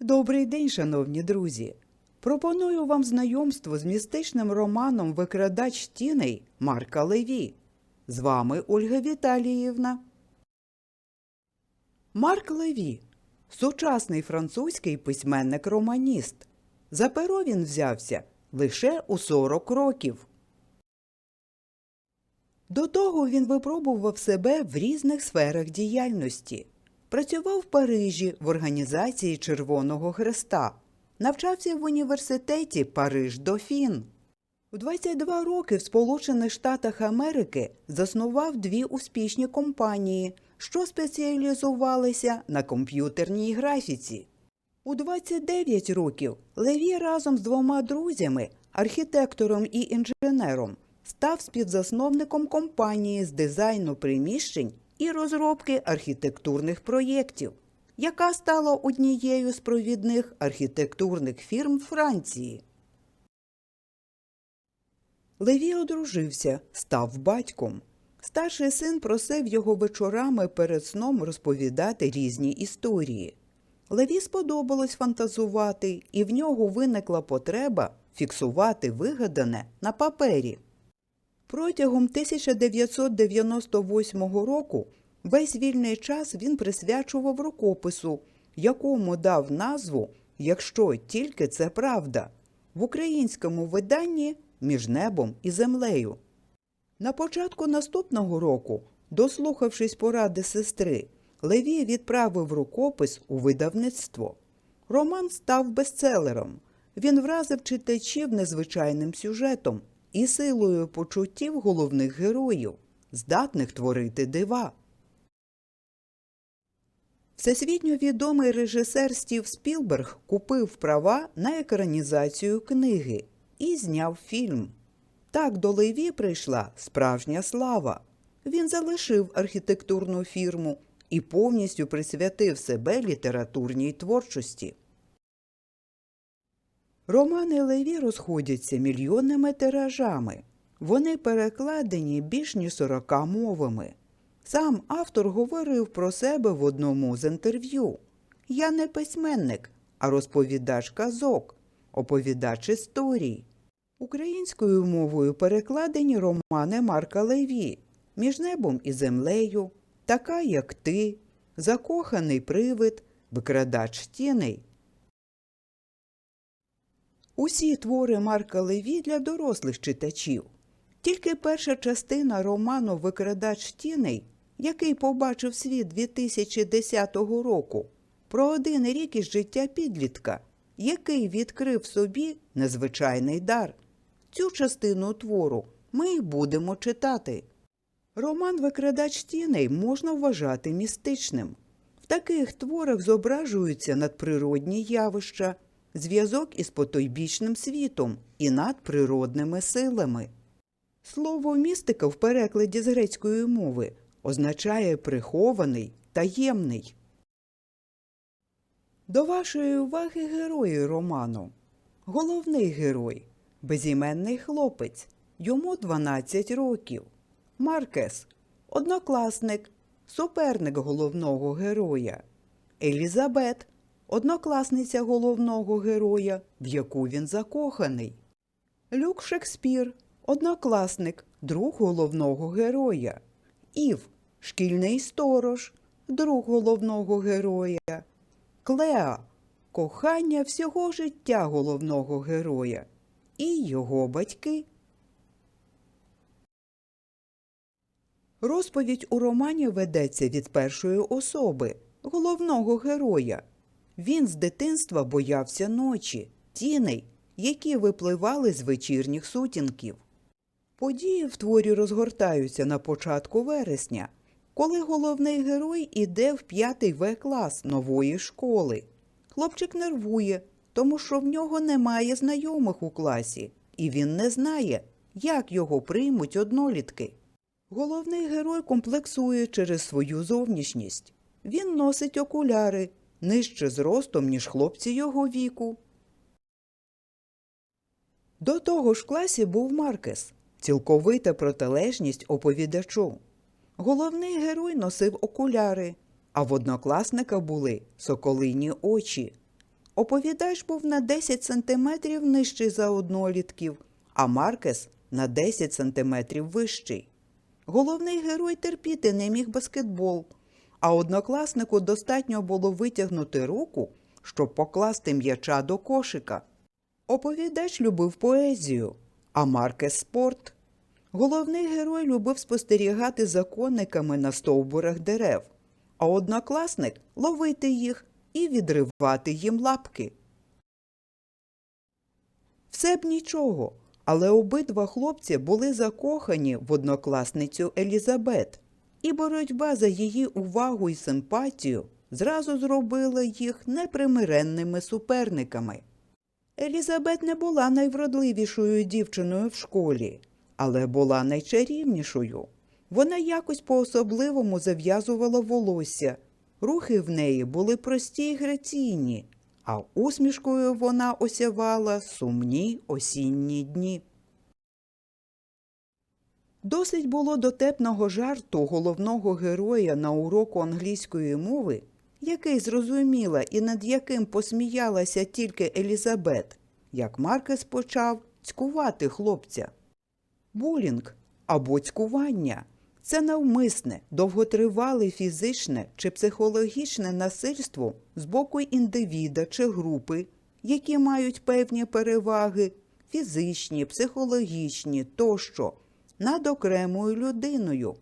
Добрий день, шановні друзі! Пропоную вам знайомство з містичним романом Викрадач тіней Марка Леві. З вами Ольга Віталіївна. Марк Леві сучасний французький письменник-романіст. За перо він взявся лише у 40 років. До того він випробував себе в різних сферах діяльності. Працював в Парижі в організації Червоного Хреста, навчався в університеті Париж Дофін. У 22 роки в Сполучених Штатах Америки заснував дві успішні компанії, що спеціалізувалися на комп'ютерній графіці. У 29 років Леві разом з двома друзями, архітектором і інженером, став співзасновником компанії з дизайну приміщень і розробки архітектурних проєктів, яка стала однією з провідних архітектурних фірм Франції. Леві одружився, став батьком. Старший син просив його вечорами перед сном розповідати різні історії. Леві сподобалось фантазувати, і в нього виникла потреба фіксувати вигадане на папері. Протягом 1998 року весь вільний час він присвячував рукопису, якому дав назву Якщо тільки це правда в українському виданні між небом і землею. На початку наступного року, дослухавшись поради сестри, Левій відправив рукопис у видавництво. Роман став бестселером. Він вразив читачів незвичайним сюжетом і силою почуттів головних героїв, здатних творити дива. Всесвітньо відомий режисер Стів Спілберг купив права на екранізацію книги і зняв фільм. Так до Леві прийшла справжня слава. Він залишив архітектурну фірму і повністю присвятив себе літературній творчості. Романи Леві розходяться мільйонними тиражами. Вони перекладені більш ніж 40 мовами. Сам автор говорив про себе в одному з інтерв'ю. Я не письменник, а розповідач казок, оповідач історій. Українською мовою перекладені романи Марка Леві Між небом і землею, Така, як ти, Закоханий привид, Викрадач тіней. Усі твори Марка Леві для дорослих читачів. Тільки перша частина роману Викрадач тіней, який побачив світ 2010 року, про один рік із життя підлітка, який відкрив собі незвичайний дар. Цю частину твору ми й будемо читати. Роман Викрадач тіней можна вважати містичним. В таких творах зображуються надприродні явища, зв'язок із потойбічним світом і надприродними силами. Слово містика в перекладі з грецької мови означає прихований, таємний. До вашої уваги герої роману. Головний герой безіменний хлопець. Йому 12 років. Маркес однокласник, суперник головного героя. Елізабет однокласниця головного героя, в яку він закоханий. Люк Шекспір однокласник, друг головного героя. Ів шкільний сторож, друг головного героя. Клеа кохання всього життя головного героя. І його батьки. Розповідь у романі ведеться від першої особи, головного героя. Він з дитинства боявся ночі, тіней, які випливали з вечірніх сутінків. Події в творі розгортаються на початку вересня, коли головний герой іде в п'ятий В клас нової школи. Хлопчик нервує, тому що в нього немає знайомих у класі, і він не знає, як його приймуть однолітки. Головний герой комплексує через свою зовнішність. Він носить окуляри нижче зростом, ніж хлопці його віку. До того ж в класі був Маркес, цілковита протилежність оповідачу. Головний герой носив окуляри, а в однокласника були соколині очі. Оповідач був на 10 сантиметрів нижчий за однолітків, а Маркес на 10 сантиметрів вищий. Головний герой терпіти не міг баскетбол, а однокласнику достатньо було витягнути руку, щоб покласти м'яча до кошика. Оповідач любив поезію, а Маркес спорт. Головний герой любив спостерігати за кониками на стовбурах дерев, а однокласник ловити їх і відривати їм лапки. Все б нічого, але обидва хлопці були закохані в однокласницю Елізабет, і боротьба за її увагу і симпатію зразу зробила їх непримиренними суперниками. Елізабет не була найвродливішою дівчиною в школі, але була найчарівнішою. Вона якось по-особливому зав'язувала волосся. Рухи в неї були прості й граційні, а усмішкою вона осявала сумні осінні дні. Досить було дотепного жарту головного героя на уроку англійської мови, який зрозуміла і над яким посміялася тільки Елізабет, як Маркес почав цькувати хлопця. Булінг або цькування це навмисне, довготривале фізичне чи психологічне насильство з боку індивіда чи групи, які мають певні переваги фізичні, психологічні тощо над окремою людиною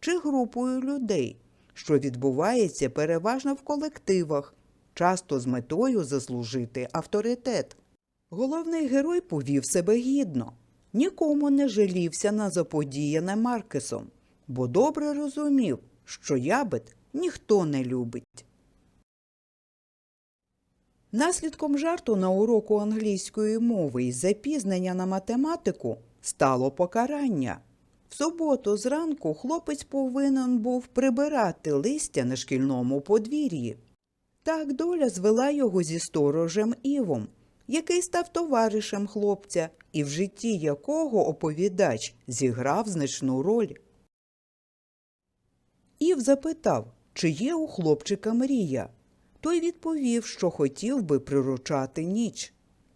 чи групою людей, що відбувається переважно в колективах, часто з метою заслужити авторитет. Головний герой повів себе гідно, нікому не жалівся на заподіяне Маркесом, бо добре розумів, що ябед ніхто не любить. Наслідком жарту на уроку англійської мови і запізнення на математику стало покарання. Суботу зранку хлопець повинен був прибирати листя на шкільному подвір'ї. Так доля звела його зі сторожем Івом, який став товаришем хлопця, і в житті якого оповідач зіграв значну роль. Ів запитав, чи є у хлопчика мрія. Той відповів, що хотів би приручати ніч.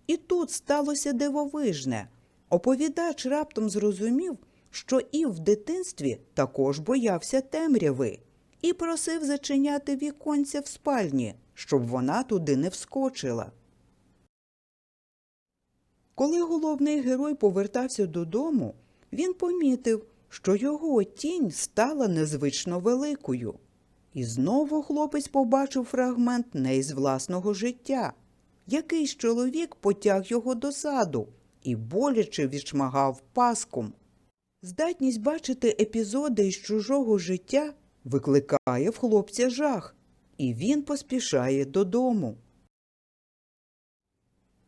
І тут сталося дивовижне. Оповідач раптом зрозумів, що Ів в дитинстві також боявся темряви і просив зачиняти віконця в спальні, щоб вона туди не вскочила. Коли головний герой повертався додому, він помітив, що його тінь стала незвично великою. І знову хлопець побачив фрагмент не із власного життя. Якийсь чоловік потяг його до саду і боляче відшмагав паском. Здатність бачити епізоди із чужого життя викликає в хлопця жах, і він поспішає додому.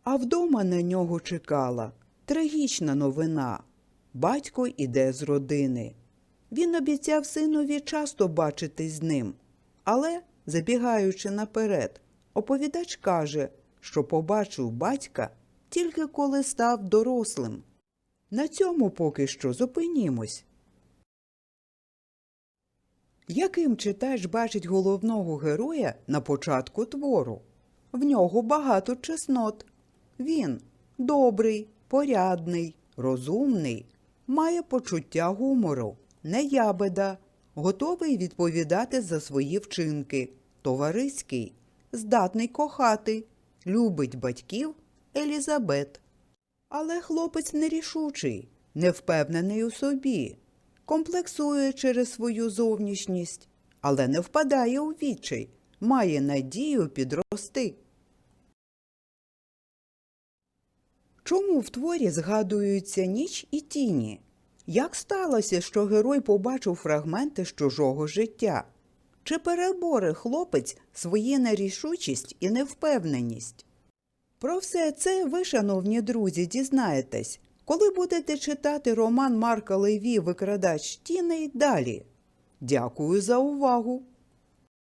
А вдома на нього чекала трагічна новина. Батько іде з родини. Він обіцяв синові часто бачитись з ним, але, забігаючи наперед, оповідач каже, що побачив батька тільки коли став дорослим. На цьому поки що зупинімось. Яким читач бачить головного героя на початку твору? В нього багато чеснот. Він добрий, порядний, розумний, має почуття гумору, не ябеда, готовий відповідати за свої вчинки, товариський, здатний кохати, любить батьків Елізабет. Але хлопець нерішучий, невпевнений у собі, комплексує через свою зовнішність, але не впадає у відчай, має надію підрости. Чому в творі згадуються ніч і тіні? Як сталося, що герой побачив фрагменти з чужого життя? Чи перебори хлопець свою нерішучість і невпевненість? Про все це ви, шановні друзі, дізнаєтесь, коли будете читати роман Марка Леві Викрадач тіней далі. Дякую за увагу!